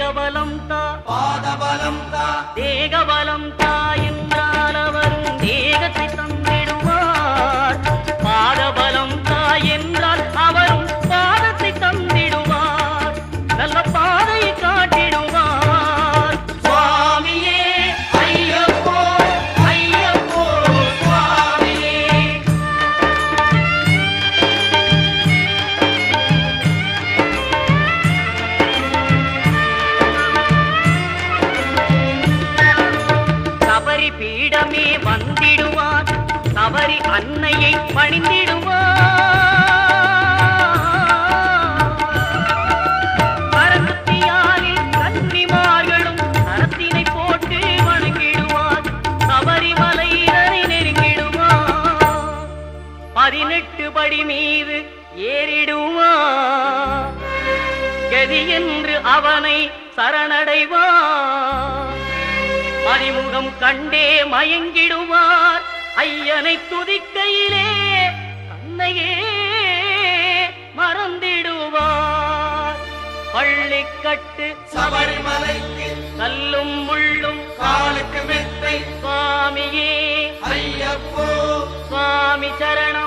వేగబలంత పాదబలంత. దేగబలంత. வந்திடுவார் தவறி அன்னையை பணிந்திடுவார் கரத்தியாலில் கன்னிமார்களும் கரத்தினை போட்டு வணங்கிடுவார். சபரிமலையினரை நெருங்கிடுவார். பதினெட்டு படி மீது ஏறிடுவார். கதி என்று அவனை சரணடைவான் மதிமுகம் கண்டே மயங்கிடுவார். ஐயனை துதிக்கையிலே தன்னையே மறந்திடுவார். பள்ளிக்கு பள்ளிக்கட்டு சபரிமலைக்கு கல்லும் முள்ளும் காலுக்கு மெத்தை சுவாமியே. ஐயப்போ. சுவாமி சரணம்.